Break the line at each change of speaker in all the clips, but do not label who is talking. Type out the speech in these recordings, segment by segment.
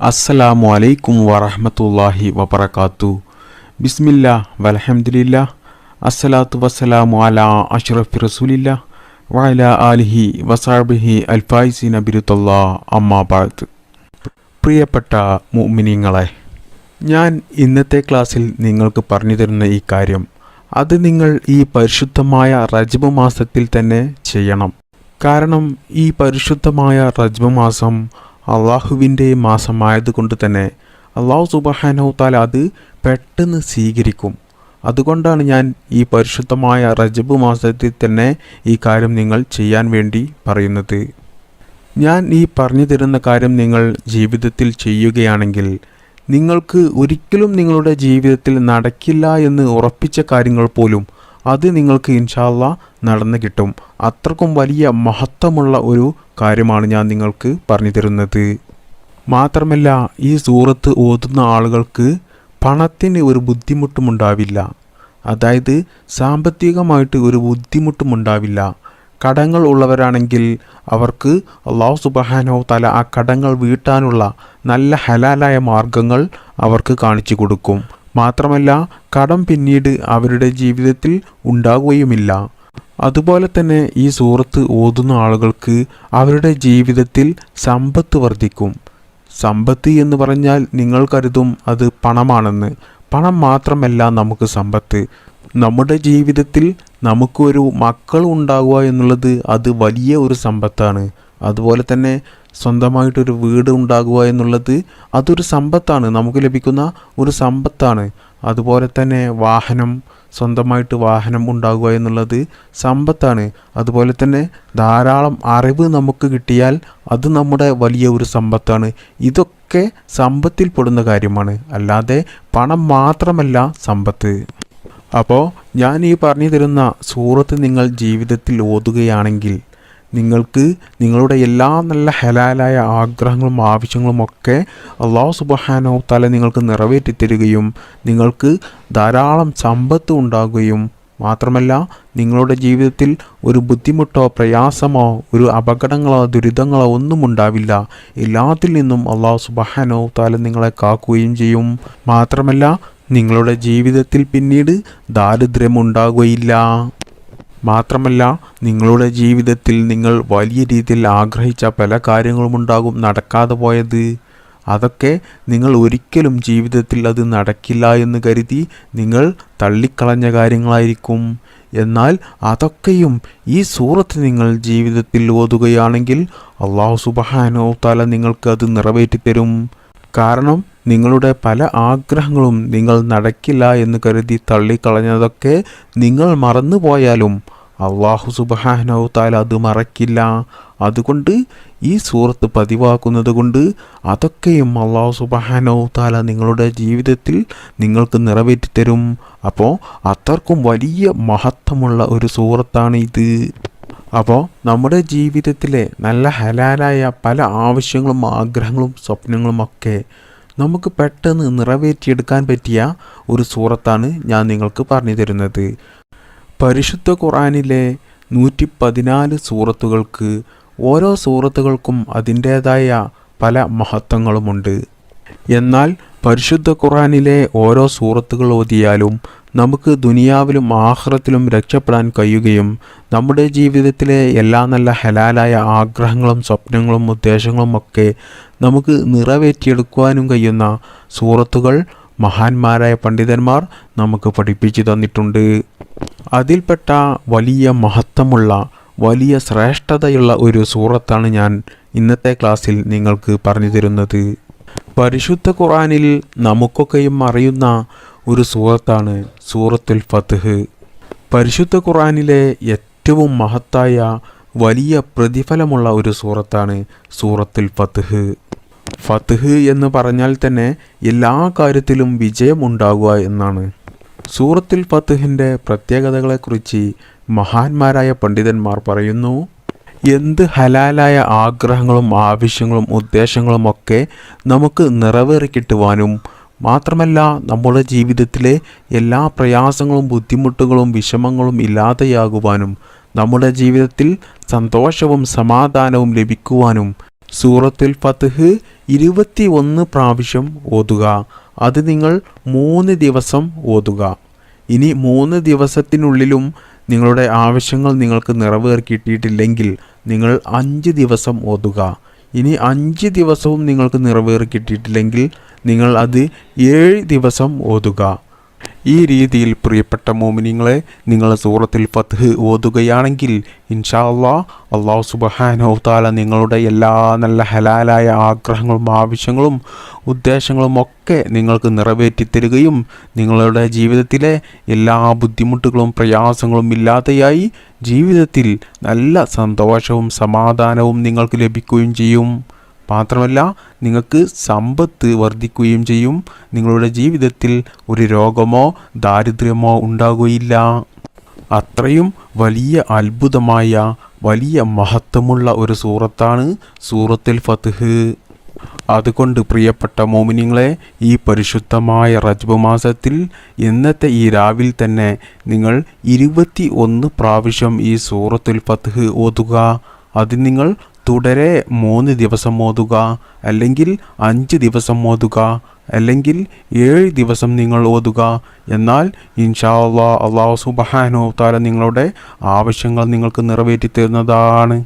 അസ്സലാമു അലൈക്കും വറഹമത്തല്ലാഹി വബർക്കാത്തു ബിസ്മില്ല വലഹമുല്ല അസ്സലാത്തു വസ്സലാമു അല അഷ്റഫി റസൂലില്ല വഅല ആലിഹി വസാബിഹി അൽഫായിസിന അമ്മാ അമ്മാബാദ് പ്രിയപ്പെട്ട മുഅ്മിനീങ്ങളെ ഞാൻ ഇന്നത്തെ ക്ലാസ്സിൽ നിങ്ങൾക്ക് പറഞ്ഞു തരുന്ന ഈ കാര്യം അത് നിങ്ങൾ ഈ പരിശുദ്ധമായ റജബ് മാസത്തിൽ തന്നെ ചെയ്യണം. കാരണം ഈ പരിശുദ്ധമായ റജബ് മാസം അള്ളാഹുവിന്റെ മാസമായതുകൊണ്ട് തന്നെ അള്ളാഹു സുബഹാനോ താല അത് പെട്ടെന്ന് സ്വീകരിക്കും. അതുകൊണ്ടാണ് ഞാൻ ഈ പരിശുദ്ധമായ റജബ് മാസത്തിൽ തന്നെ ഈ കാര്യം നിങ്ങൾ ചെയ്യാൻ വേണ്ടി പറയുന്നത്. ഞാൻ ഈ പറഞ്ഞു തരുന്ന കാര്യം നിങ്ങൾ ജീവിതത്തിൽ ചെയ്യുകയാണെങ്കിൽ നിങ്ങൾക്ക് ഒരിക്കലും നിങ്ങളുടെ ജീവിതത്തിൽ നടക്കില്ല എന്ന് ഉറപ്പിച്ച കാര്യങ്ങൾ പോലും അത് നിങ്ങൾക്ക് ഇൻഷാല്ല നടന്നു കിട്ടും. അത്രക്കും വലിയ മഹത്വമുള്ള ഒരു കാര്യമാണ് ഞാൻ നിങ്ങൾക്ക് പറഞ്ഞു തരുന്നത്. മാത്രമല്ല ഈ സൂറത്ത് ഓതുന്ന ആളുകൾക്ക് പണത്തിന് ഒരു ബുദ്ധിമുട്ടും ഉണ്ടാവില്ല. അതായത് സാമ്പത്തികമായിട്ട് ഒരു ബുദ്ധിമുട്ടും ഉണ്ടാവില്ല. കടങ്ങൾ ഉള്ളവരാണെങ്കിൽ അവർക്ക് അള്ളാഹു സുബഹാനോ തല ആ കടങ്ങൾ വീട്ടാനുള്ള നല്ല ഹലാലായ മാർഗങ്ങൾ അവർക്ക് കാണിച്ചു കൊടുക്കും. മാത്രമല്ല കടം പിന്നീട് അവരുടെ ജീവിതത്തിൽ ഉണ്ടാകുകയുമില്ല അതുപോലെ തന്നെ ഈ സൂറത്ത് ഓതുന്ന ആളുകൾക്ക് അവരുടെ ജീവിതത്തിൽ സമ്പത്ത് വർദ്ധിക്കും. സമ്പത്ത് എന്ന് പറഞ്ഞാൽ നിങ്ങൾ കരുതും അത് പണമാണെന്ന്. പണം മാത്രമല്ല നമുക്ക് സമ്പത്ത്. നമ്മുടെ ജീവിതത്തിൽ നമുക്കൊരു മക്കൾ ഉണ്ടാകുക എന്നുള്ളത് അത് വലിയ ഒരു സമ്പത്താണ്. അതുപോലെ തന്നെ സ്വന്തമായിട്ടൊരു വീട് ഉണ്ടാകുക എന്നുള്ളത് അതൊരു സമ്പത്താണ്. നമുക്ക് ലഭിക്കുന്ന ഒരു സമ്പത്താണ്. അതുപോലെ തന്നെ വാഹനം സ്വന്തമായിട്ട് വാഹനം ഉണ്ടാകുക എന്നുള്ളത് സമ്പത്താണ്. അതുപോലെ തന്നെ ധാരാളം അറിവ് നമുക്ക് കിട്ടിയാൽ അത് നമ്മുടെ വലിയ ഒരു സമ്പത്താണ്. ഇതൊക്കെ സമ്പത്തിൽപ്പെടുന്ന കാര്യമാണ്. അല്ലാതെ പണം മാത്രമല്ല സമ്പത്ത്. അപ്പോൾ ഞാൻ ഈ പറഞ്ഞു തരുന്ന സൂറത്ത് നിങ്ങൾ ജീവിതത്തിൽ ഓതുകയാണെങ്കിൽ നിങ്ങൾക്ക് നിങ്ങളുടെ എല്ലാ നല്ല ഹലാലായ ആഗ്രഹങ്ങളും ആവശ്യങ്ങളും ഒക്കെ അള്ളാഹു സുബഹാനോ തല നിങ്ങൾക്ക് നിറവേറ്റി തരികയും നിങ്ങൾക്ക് ധാരാളം സമ്പത്ത് ഉണ്ടാകുകയും മാത്രമല്ല നിങ്ങളുടെ ജീവിതത്തിൽ ഒരു ബുദ്ധിമുട്ടോ പ്രയാസമോ ഒരു അപകടങ്ങളോ ദുരിതങ്ങളോ ഒന്നും ഉണ്ടാവില്ല. എല്ലാത്തിൽ നിന്നും അള്ളാഹു സുബഹാനോ താല നിങ്ങളെ കാക്കുകയും ചെയ്യും. മാത്രമല്ല നിങ്ങളുടെ ജീവിതത്തിൽ പിന്നീട് ദാരിദ്ര്യമുണ്ടാകുകയില്ല മാത്രമല്ല നിങ്ങളുടെ ജീവിതത്തിൽ നിങ്ങൾ വലിയ രീതിയിൽ ആഗ്രഹിച്ച പല കാര്യങ്ങളും ഉണ്ടാകും നടക്കാതെ പോയത്. അതൊക്കെ നിങ്ങൾ ഒരിക്കലും ജീവിതത്തിൽ അത് നടക്കില്ല എന്ന് കരുതി നിങ്ങൾ തള്ളിക്കളഞ്ഞ കാര്യങ്ങളായിരിക്കും. എന്നാൽ അതൊക്കെയും ഈ സൂറത്ത് നിങ്ങൾ ജീവിതത്തിൽ ഓതുകയാണെങ്കിൽ അള്ളാഹു സുബഹാനോ തല നിങ്ങൾക്ക് അത് നിറവേറ്റിത്തരും. കാരണം നിങ്ങളുടെ പല ആഗ്രഹങ്ങളും നിങ്ങൾ നടക്കില്ല എന്ന് കരുതി തള്ളിക്കളഞ്ഞതൊക്കെ നിങ്ങൾ മറന്നുപോയാലും അള്ളാഹു സുബഹാനോ താല അത് മറക്കില്ല. അതുകൊണ്ട് ഈ സൂറത്ത് പതിവാക്കുന്നത് കൊണ്ട് അതൊക്കെയും അള്ളാഹു സുബഹാനോ താല നിങ്ങളുടെ ജീവിതത്തിൽ നിങ്ങൾക്ക് നിറവേറ്റി തരും. അപ്പോൾ അത്രക്കും വലിയ മഹത്വമുള്ള ഒരു സൂറത്താണ് ഇത്. അപ്പോൾ നമ്മുടെ ജീവിതത്തിലെ നല്ല ഹലാലായ പല ആവശ്യങ്ങളും ആഗ്രഹങ്ങളും സ്വപ്നങ്ങളും ഒക്കെ നമുക്ക് പെട്ടെന്ന് നിറവേറ്റിയെടുക്കാൻ പറ്റിയ ഒരു സൂറത്താണ് ഞാൻ നിങ്ങൾക്ക് പറഞ്ഞു തരുന്നത്. പരിശുദ്ധ ഖുറാനിലെ നൂറ്റി പതിനാല് സൂറത്തുകൾക്ക് ഓരോ സൂറത്തുകൾക്കും അതിന്റേതായ പല മഹത്വങ്ങളുമുണ്ട്. എന്നാൽ പരിശുദ്ധ ഖുറാനിലെ ഓരോ സൂറത്തുകൾ ഓതിയാലും നമുക്ക് ദുനിയാവിലും ആഹ്റത്തിലും രക്ഷപ്പെടാൻ കഴിയുകയും നമ്മുടെ ജീവിതത്തിലെ എല്ലാ നല്ല ഹലാലായ ആഗ്രഹങ്ങളും സ്വപ്നങ്ങളും ഉദ്ദേശങ്ങളും ഒക്കെ നമുക്ക് നിറവേറ്റിയെടുക്കുവാനും കഴിയുന്ന സൂറത്തുകൾ മഹാന്മാരായ പണ്ഡിതന്മാർ നമുക്ക് പഠിപ്പിച്ചു തന്നിട്ടുണ്ട്. അതിൽപ്പെട്ട വലിയ മഹത്വമുള്ള വലിയ ശ്രേഷ്ഠതയുള്ള ഒരു സൂറത്താണ് ഞാൻ ഇന്നത്തെ ക്ലാസ്സിൽ നിങ്ങൾക്ക് പറഞ്ഞു തരുന്നത്. പരിശുദ്ധ ഖുറാനിൽ നമുക്കൊക്കെയും അറിയുന്ന ഒരു സൂറത്താണ് സൂറത്തുൽ ഫത്ത്ഹ് പരിശുദ്ധ ഖുറാനിലെ ഏറ്റവും മഹത്തായ വലിയ പ്രതിഫലമുള്ള ഒരു സൂറത്താണ് സൂറത്തുൽ ഫത്ത്ഹ് ഫത്ത്ഹ് എന്ന് പറഞ്ഞാൽ തന്നെ എല്ലാ കാര്യത്തിലും വിജയമുണ്ടാകുക എന്നാണ്. സൂറത്തുൽ ഫത്ത്ഹിന്റെ പ്രത്യേകതകളെക്കുറിച്ച് മഹാന്മാരായ പണ്ഡിതന്മാർ പറയുന്നു എന്ത് ഹലാലായ ആഗ്രഹങ്ങളും ആവശ്യങ്ങളും ഉദ്ദേശങ്ങളും ഒക്കെ നമുക്ക് നിറവേറി കിട്ടുവാനും മാത്രമല്ല നമ്മുടെ ജീവിതത്തിലെ എല്ലാ പ്രയാസങ്ങളും ബുദ്ധിമുട്ടുകളും വിഷമങ്ങളും ഇല്ലാതെയാകുവാനും നമ്മുടെ ജീവിതത്തിൽ സന്തോഷവും സമാധാനവും ലഭിക്കുവാനും സൂറത്തുൽ ഫത്ത്ഹ് ഇരുപത്തി ഒന്ന് പ്രാവശ്യം ഓതുക. അത് നിങ്ങൾ മൂന്ന് ദിവസം ഓതുക. ഇനി മൂന്ന് ദിവസത്തിനുള്ളിലും നിങ്ങളുടെ ആവശ്യങ്ങൾ നിങ്ങൾക്ക് നിറവേറിക്കിട്ടിയിട്ടില്ലെങ്കിൽ നിങ്ങൾ അഞ്ച് ദിവസം ഓതുക. ഇനി അഞ്ച് ദിവസവും നിങ്ങൾക്ക് നിറവേറിക്കിട്ടിയിട്ടില്ലെങ്കിൽ നിങ്ങൾ അത് ഏഴ് ദിവസം ഓതുക. ഈ രീതിയിൽ പ്രിയപ്പെട്ട മോമിനിങ്ങളെ നിങ്ങൾ സൂറത്തിൽ ഫത്ഹ് ഓതുകയാണെങ്കിൽ ഇൻഷാ അള്ളാ അള്ളാഹു സുബഹാനോ താല നിങ്ങളുടെ എല്ലാ നല്ല ഹലാലായ ആഗ്രഹങ്ങളും ആവശ്യങ്ങളും ഉദ്ദേശങ്ങളും ഒക്കെ നിങ്ങൾക്ക് നിറവേറ്റി തരികയും നിങ്ങളുടെ ജീവിതത്തിലെ എല്ലാ ബുദ്ധിമുട്ടുകളും പ്രയാസങ്ങളും ഇല്ലാതെയായി ജീവിതത്തിൽ നല്ല സന്തോഷവും സമാധാനവും നിങ്ങൾക്ക് ലഭിക്കുകയും ചെയ്യും. മാത്രമല്ല നിങ്ങൾക്ക് സമ്പത്ത് വർദ്ധിക്കുകയും ചെയ്യും. നിങ്ങളുടെ ജീവിതത്തിൽ ഒരു രോഗമോ ദാരിദ്ര്യമോ ഉണ്ടാകുകയില്ല. അത്രയും വലിയ അത്ഭുതമായ വലിയ മഹത്വമുള്ള ഒരു സൂറത്താണ് സൂറത്തിൽ ഫത്ത്ഹ് അതുകൊണ്ട് പ്രിയപ്പെട്ട മോമിനിങ്ങളെ ഈ പരിശുദ്ധമായ റജ്ബ് മാസത്തിൽ ഇന്നത്തെ ഈ രാവിൽ തന്നെ നിങ്ങൾ ഇരുപത്തി ഒന്ന് പ്രാവശ്യം ഈ സൂറത്തുൽ ഫത്ത്ഹ് ഓതുക. അത് നിങ്ങൾ തുടരെ മൂന്ന് ദിവസം ഓതുക അല്ലെങ്കിൽ അഞ്ച് ദിവസം ഓതുക അല്ലെങ്കിൽ ഏഴ് ദിവസം നിങ്ങൾ ഓതുക. എന്നാൽ ഇൻഷാ അള്ളാ അള്ളാഹു സുബഹാനോ താല നിങ്ങളുടെ ആവശ്യങ്ങൾ നിങ്ങൾക്ക് നിറവേറ്റി തരുന്നതാണ്.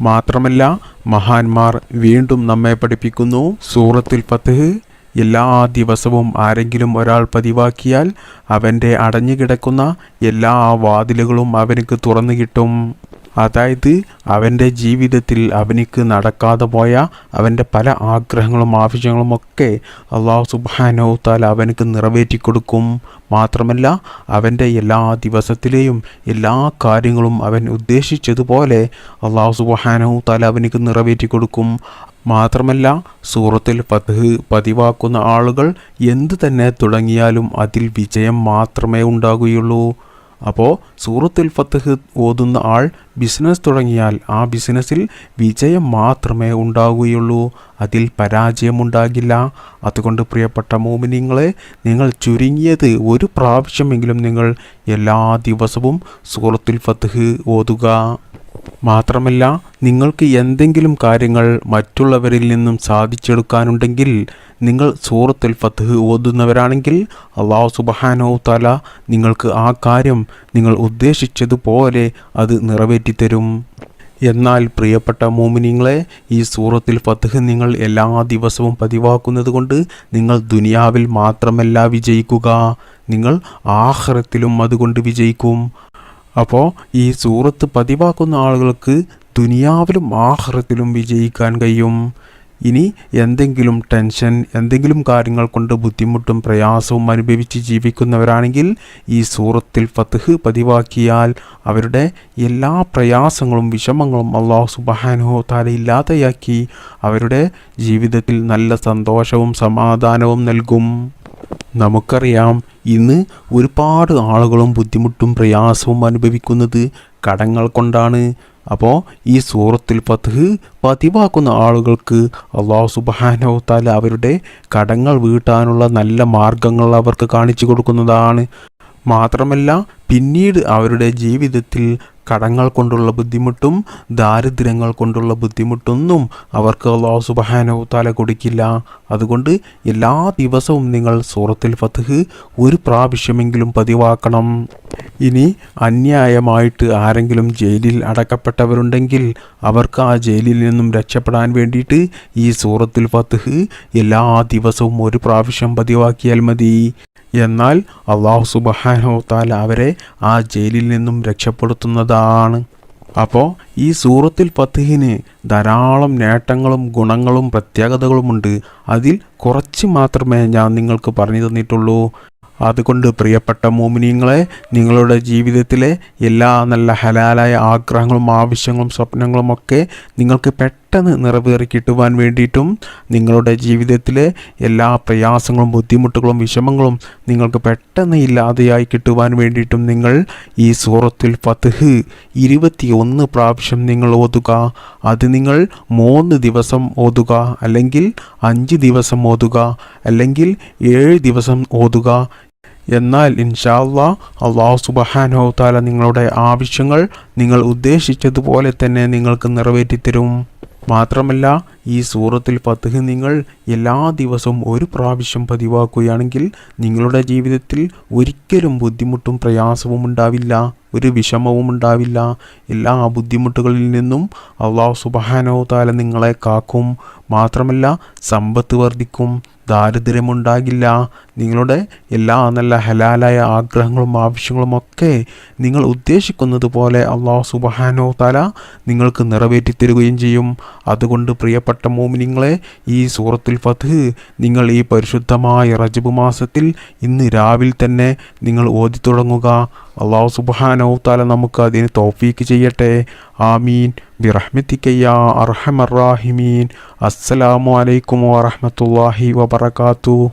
മാത്രമല്ല മഹാന്മാർ വീണ്ടും നമ്മെ പഠിപ്പിക്കുന്നു. സൂറത്തിൽ ഫത്ഹ് എല്ലാ ദിവസവും ആരെങ്കിലും ഒരാൾ പതിവാക്കിയാൽ അവന്റെ അടഞ്ഞുകിടക്കുന്ന എല്ലാ വാതിലുകളും അവനക്ക് തുറന്നു കിട്ടും. അതായത് അവന്റെ ജീവിതത്തിൽ അവനിക്ക് നടക്കാതെ പോയ അവന്റെ പല ആഗ്രഹങ്ങളും ആവശ്യങ്ങളും ഒക്കെ അള്ളാഹു സുബാനോ താല അവനക്ക് നിറവേറ്റി കൊടുക്കും. മാത്രമല്ല അവന്റെ എല്ലാ ദിവസത്തിലെയും എല്ലാ കാര്യങ്ങളും അവൻ ഉദ്ദേശിച്ചതുപോലെ അള്ളാഹു സുബാനോ താല അവനക്ക് നിറവേറ്റി കൊടുക്കും. മാത്രമല്ല സൂറത്തിൽ പത് പതിവാക്കുന്ന ആളുകൾ എന്തു തന്നെ തുടങ്ങിയാലും അതിൽ വിജയം മാത്രമേ ഉണ്ടാകുകയുള്ളൂ. അപ്പോൾ സൂറത്തുൽ ഫത്തഹ് ഓതുന്ന ആൾ ബിസിനസ് തുടങ്ങിയാൽ ആ ബിസിനസ്സിൽ വിജയം മാത്രമേ ഉണ്ടാകുകയുള്ളൂ അതിൽ പരാജയമുണ്ടാകില്ല. അതുകൊണ്ട് പ്രിയപ്പെട്ട മോമിനിങ്ങളെ നിങ്ങൾ ചുരുങ്ങിയത് ഒരു പ്രാവശ്യമെങ്കിലും നിങ്ങൾ എല്ലാ ദിവസവും സൂറത്തുൽ ഫത്തഹ് ഓതുക. മാത്രമല്ല നിങ്ങൾക്ക് എന്തെങ്കിലും കാര്യങ്ങൾ മറ്റുള്ളവരിൽ നിന്നും സാധിച്ചെടുക്കാനുണ്ടെങ്കിൽ നിങ്ങൾ സൂറത്തുൽ ഫത്ത് ഓതുന്നവരാണെങ്കിൽ അള്ളാഹു സുബഹാനോ തല നിങ്ങൾക്ക് ആ കാര്യം നിങ്ങൾ ഉദ്ദേശിച്ചതുപോലെ അത് നിറവേറ്റിത്തരും. എന്നാൽ പ്രിയപ്പെട്ട മോമിനിങ്ങളെ ഈ സൂറത്തിൽ ഫത്ത് നിങ്ങൾ എല്ലാ ദിവസവും പതിവാക്കുന്നത് കൊണ്ട് നിങ്ങൾ ദുനിയാവിൽ മാത്രമല്ല വിജയിക്കുക. നിങ്ങൾ ആഹ്റത്തിലും അതുകൊണ്ട് വിജയിക്കും. അപ്പോൾ ഈ സൂറത്ത് പതിവാക്കുന്ന ആളുകൾക്ക് ദുനിയാവിലും ആഹ്റത്തിലും വിജയിക്കാൻ കഴിയും. ഇനി എന്തെങ്കിലും ടെൻഷൻ എന്തെങ്കിലും കാര്യങ്ങൾ കൊണ്ട് ബുദ്ധിമുട്ടും പ്രയാസവും അനുഭവിച്ച് ജീവിക്കുന്നവരാണെങ്കിൽ ഈ സൂറത്തിൽ ഫത്ത്ഹ് പതിവാക്കിയാൽ അവരുടെ എല്ലാ പ്രയാസങ്ങളും വിഷമങ്ങളും അള്ളാഹു സുബഹാനുഹോ താല ഇല്ലാതെയാക്കി അവരുടെ ജീവിതത്തിൽ നല്ല സന്തോഷവും സമാധാനവും നൽകും. നമുക്കറിയാം ഇന്ന് ഒരുപാട് ആളുകളും ബുദ്ധിമുട്ടും പ്രയാസവും അനുഭവിക്കുന്നത് കടങ്ങൾ കൊണ്ടാണ്. അപ്പോൾ ഈ സൂറത്തിൽ പത്ത് പതിവാക്കുന്ന ആളുകൾക്ക് അള്ളാഹു സുബാനോ താല അവരുടെ കടങ്ങൾ വീട്ടാനുള്ള നല്ല മാർഗങ്ങൾ അവർക്ക് കാണിച്ചു കൊടുക്കുന്നതാണ്. മാത്രമല്ല പിന്നീട് അവരുടെ ജീവിതത്തിൽ കടങ്ങൾ കൊണ്ടുള്ള ബുദ്ധിമുട്ടും ദാരിദ്ര്യങ്ങൾ കൊണ്ടുള്ള ബുദ്ധിമുട്ടൊന്നും അവർക്ക് അള്ളാഹു സുബഹാനോ തല കൊടുക്കില്ല. അതുകൊണ്ട് എല്ലാ ദിവസവും നിങ്ങൾ സൂറത്തിൽ ഫത്ഹ് ഒരു പ്രാവശ്യമെങ്കിലും പതിവാക്കണം. ഇനി അന്യായമായിട്ട് ആരെങ്കിലും ജയിലിൽ അടക്കപ്പെട്ടവരുണ്ടെങ്കിൽ അവർക്ക് ആ ജയിലിൽ നിന്നും രക്ഷപ്പെടാൻ വേണ്ടിയിട്ട് ഈ സൂറത്തിൽ ഫത്ഹ് എല്ലാ ദിവസവും ഒരു പ്രാവശ്യം പതിവാക്കിയാൽ മതി. എന്നാൽ അള്ളാഹു സുബഹാനോ താല അവരെ ആ ജയിലിൽ നിന്നും രക്ഷപ്പെടുത്തുന്നതാണ്. അപ്പോൾ ഈ സൂറത്തിൽ പത്തിഹിന് ധാരാളം നേട്ടങ്ങളും ഗുണങ്ങളും പ്രത്യേകതകളുമുണ്ട് അതിൽ കുറച്ച് മാത്രമേ ഞാൻ നിങ്ങൾക്ക് പറഞ്ഞു തന്നിട്ടുള്ളൂ. അതുകൊണ്ട് പ്രിയപ്പെട്ട മോമിനിയങ്ങളെ നിങ്ങളുടെ ജീവിതത്തിലെ എല്ലാ നല്ല ഹലാലായ ആഗ്രഹങ്ങളും ആവശ്യങ്ങളും സ്വപ്നങ്ങളും ഒക്കെ നിങ്ങൾക്ക് പെട്ടെന്ന് നിറവേറി കിട്ടുവാൻ വേണ്ടിയിട്ടും നിങ്ങളുടെ ജീവിതത്തിലെ എല്ലാ പ്രയാസങ്ങളും ബുദ്ധിമുട്ടുകളും വിഷമങ്ങളും നിങ്ങൾക്ക് പെട്ടെന്ന് ഇല്ലാതെയായി കിട്ടുവാൻ വേണ്ടിയിട്ടും നിങ്ങൾ ഈ സൂറത്തിൽ ഫത്ത്ഹ് ഇരുപത്തി ഒന്ന് പ്രാവശ്യം നിങ്ങൾ ഓതുക. അത് നിങ്ങൾ മൂന്ന് ദിവസം ഓതുക അല്ലെങ്കിൽ അഞ്ച് ദിവസം ഓതുക അല്ലെങ്കിൽ ഏഴ് ദിവസം ഓതുക. എന്നാൽ ഇൻഷാല്ലാ അള്ളാഹു സുബഹാനോ താല നിങ്ങളുടെ ആവശ്യങ്ങൾ നിങ്ങൾ ഉദ്ദേശിച്ചതുപോലെ തന്നെ നിങ്ങൾക്ക് നിറവേറ്റിത്തരും. മാത്രമല്ല ഈ സൂറത്തിൽ പത്തുഹ് നിങ്ങൾ എല്ലാ ദിവസവും ഒരു പ്രാവശ്യം പതിവാക്കുകയാണെങ്കിൽ നിങ്ങളുടെ ജീവിതത്തിൽ ഒരിക്കലും ബുദ്ധിമുട്ടും പ്രയാസവും ഉണ്ടാവില്ല ഒരു വിഷമവും ഉണ്ടാവില്ല. എല്ലാ ബുദ്ധിമുട്ടുകളിൽ നിന്നും അള്ളാഹു സുബഹാനോ താല നിങ്ങളെ കാക്കും. മാത്രമല്ല സമ്പത്ത് വർദ്ധിക്കും ദാരിദ്ര്യമുണ്ടാകില്ല നിങ്ങളുടെ എല്ലാ നല്ല ഹലാലായ ആഗ്രഹങ്ങളും ആവശ്യങ്ങളും ഒക്കെ നിങ്ങൾ ഉദ്ദേശിക്കുന്നത് പോലെ അള്ളാഹു സുബഹാനോ തല നിങ്ങൾക്ക് നിറവേറ്റി തരുകയും ചെയ്യും. അതുകൊണ്ട് പ്രിയപ്പെട്ട മോമിനിങ്ങളെ ഈ സൂറത്തുൽ ഫത്ത് നിങ്ങൾ ഈ പരിശുദ്ധമായ റജബ് മാസത്തിൽ ഇന്ന് രാവിലെ തന്നെ നിങ്ങൾ ഓതി തുടങ്ങുക. അള്ളാഹു സുബഹാനോ തല നമുക്ക് അതിന് തോഫീക്ക് ചെയ്യട്ടെ. ആമീൻ. ബിറഹ്മത്തിക്കയ്യ അർഹമറാഹിമീൻ അസ്സലാമു അലൈക്കും വറഹമത്തല്ലാഹി വബർക്കാത്തു